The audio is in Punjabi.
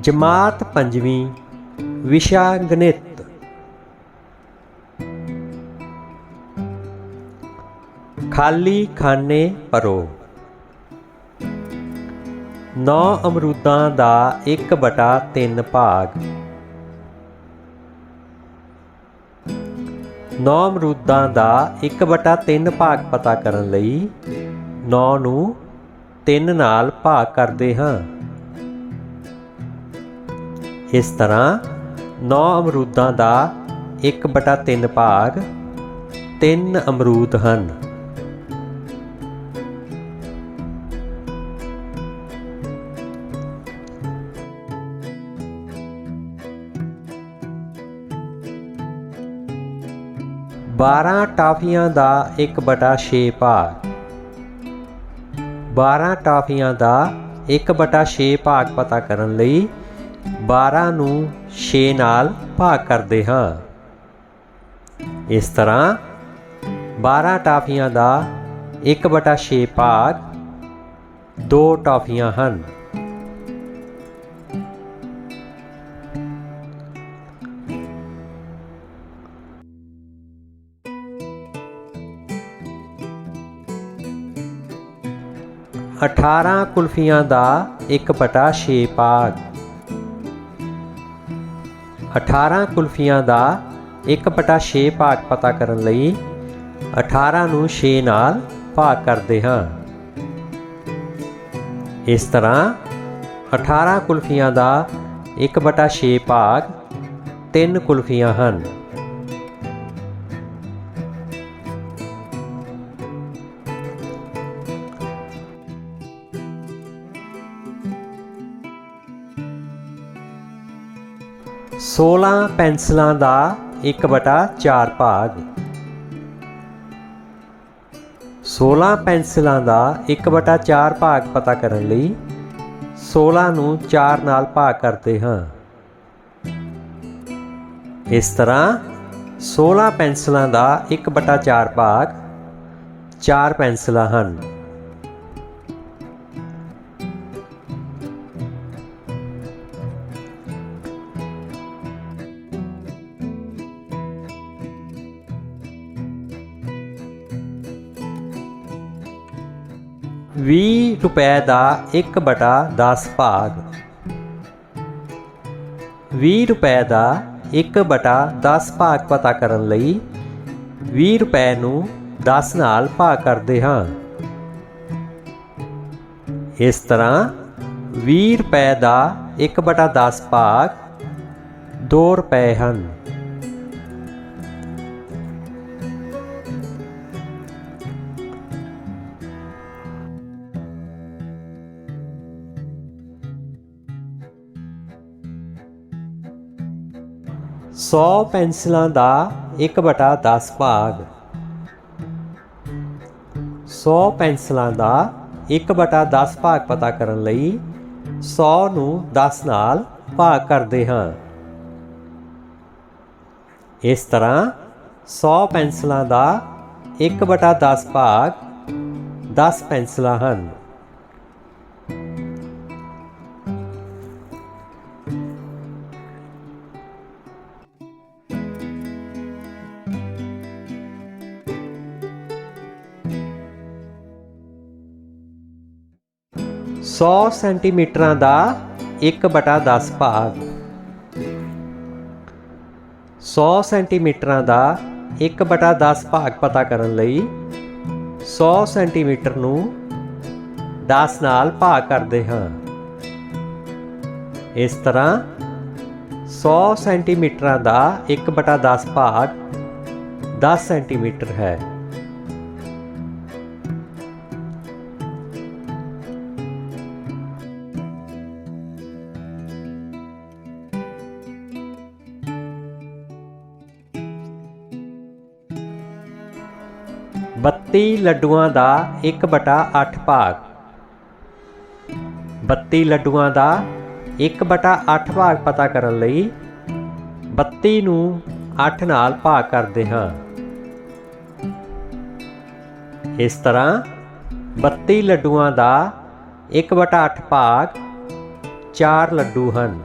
ਜਮਾਤ ਪੰਜਵੀਂ, ਵਿਸ਼ਾ ਗਣਿਤ। ਖਾਲੀ ਖਾਨੇ ਭਰੋ ਨੌ ਅਮਰੂਦਾਂ ਦਾ 1 ਬਟਾ 3 ਭਾਗ। ਨੌ ਅਮਰੂਦਾਂ ਦਾ 1 ਬਟਾ 3 ਭਾਗ ਪਤਾ ਕਰਨ ਲਈ 9 ਨੂੰ 3 ਨਾਲ ਭਾਗ ਕਰਦੇ ਹਾਂ। ਇਸ ਤਰ੍ਹਾਂ 9 ਅਮਰੂਦਾਂ ਦਾ 1 ਬਟਾ 3 ਭਾਗ 3 ਅਮਰੂਦ ਹਨ। ਬਾਰਾਂ ਟਾਫੀਆਂ ਦਾ 1 ਬਟਾ 6 ਭਾਗ। 12 ਟਾਫੀਆਂ ਦਾ 1 ਬਟਾ 6 ਭਾਗ ਪਤਾ ਕਰਨ ਲਈ 12 ਨੂੰ 6 ਨਾਲ ਭਾਗ ਕਰਦੇ ਹਾਂ। ਇਸ ਤਰ੍ਹਾਂ 12 ਟਾਫੀਆਂ ਦਾ 1 ਬਟਾ 6 ਭਾਗ 2 ਟਾਫੀਆਂ ਹਨ। ਅਠਾਰਾਂ ਕੁਲਫੀਆਂ ਦਾ 1 ਬਟਾ 6 ਭਾਗ। 18 ਕੁਲਫੀਆਂ ਦਾ 1 ਬਟਾ 6 ਭਾਗ ਪਤਾ ਕਰਨ ਲਈ 18 ਨੂੰ 6 ਨਾਲ ਭਾਗ ਕਰਦੇ ਹਾਂ। ਇਸ ਤਰ੍ਹਾਂ 18 ਕੁਲਫੀਆਂ ਦਾ 1 ਬਟਾ 6 ਭਾਗ 3 ਕੁਲਫੀਆਂ ਹਨ। ਸੋਲਾਂ ਪੈਨਸਲਾਂ ਦਾ 1 ਬਟਾ 4 ਭਾਗ। 16 ਪੈਨਸਲਾਂ ਦਾ 1 ਬਟਾ 4 ਭਾਗ ਪਤਾ ਕਰਨ ਲਈ 16 ਨੂੰ 4 ਨਾਲ ਭਾਗ ਕਰਦੇ ਹਾਂ। ਇਸ ਤਰ੍ਹਾਂ 16 ਪੈਨਸਲਾਂ ਦਾ 1 ਬਟਾ 4 ਭਾਗ 4 ਪੈਨਸਲਾਂ ਹਨ। ਵੀਹ ਰੁਪਏ ਦਾ 1 ਬਟਾ 10 ਭਾਗ। 20 ਰੁਪਏ ਦਾ 1 ਬਟਾ 10 ਭਾਗ ਪਤਾ ਕਰਨ ਲਈ 20 ਰੁਪਏ ਨੂੰ 10 ਨਾਲ ਭਾਗ ਕਰਦੇ ਹਾਂ। ਇਸ ਤਰ੍ਹਾਂ 20 ਰੁਪਏ ਦਾ 1 ਬਟਾ 10 ਭਾਗ 2 ਰੁਪਏ ਹਨ। ਸੌ ਪੈਨਸਿਲਾਂ ਦਾ 1 ਬਟਾ 10 ਭਾਗ। 100 ਪੈਨਸਿਲਾਂ ਦਾ 1 ਬਟਾ 10 ਭਾਗ ਪਤਾ ਕਰਨ ਲਈ 100 ਨੂੰ 10 ਨਾਲ ਭਾਗ ਕਰਦੇ ਹਾਂ। ਇਸ ਤਰ੍ਹਾਂ 100 ਪੈਨਸਿਲਾਂ ਦਾ 1 ਬਟਾ 10 ਭਾਗ 10 ਪੈਨਸਿਲਾਂ ਹਨ। ਸੌ ਸੈਂਟੀਮੀਟਰਾਂ ਦਾ 1 ਬਟਾ 10 ਭਾਗ। 100 ਸੈਂਟੀਮੀਟਰਾਂ ਦਾ 1 ਬਟਾ 10 ਭਾਗ ਪਤਾ ਕਰਨ ਲਈ 100 ਸੈਂਟੀਮੀਟਰ ਨੂੰ 10 ਨਾਲ ਭਾਗ ਕਰਦੇ ਹਾਂ। ਇਸ ਤਰ੍ਹਾਂ 100 ਸੈਂਟੀਮੀਟਰਾਂ ਦਾ 1 ਬਟਾ 10 ਭਾਗ 10 ਸੈਂਟੀਮੀਟਰ ਹੈ। ਬੱਤੀ ਲੱਡੂਆਂ ਦਾ 1 ਬਟਾ 8 ਭਾਗ। 32 ਲੱਡੂਆਂ ਦਾ 1 ਬਟਾ 8 ਭਾਗ ਪਤਾ ਕਰਨ ਲਈ 32 ਨੂੰ 8 ਨਾਲ ਭਾਗ ਕਰਦੇ ਹਾਂ। ਇਸ ਤਰ੍ਹਾਂ 32 ਲੱਡੂਆਂ ਦਾ 1 ਬਟਾ 8 ਭਾਗ 4 ਲੱਡੂ ਹਨ।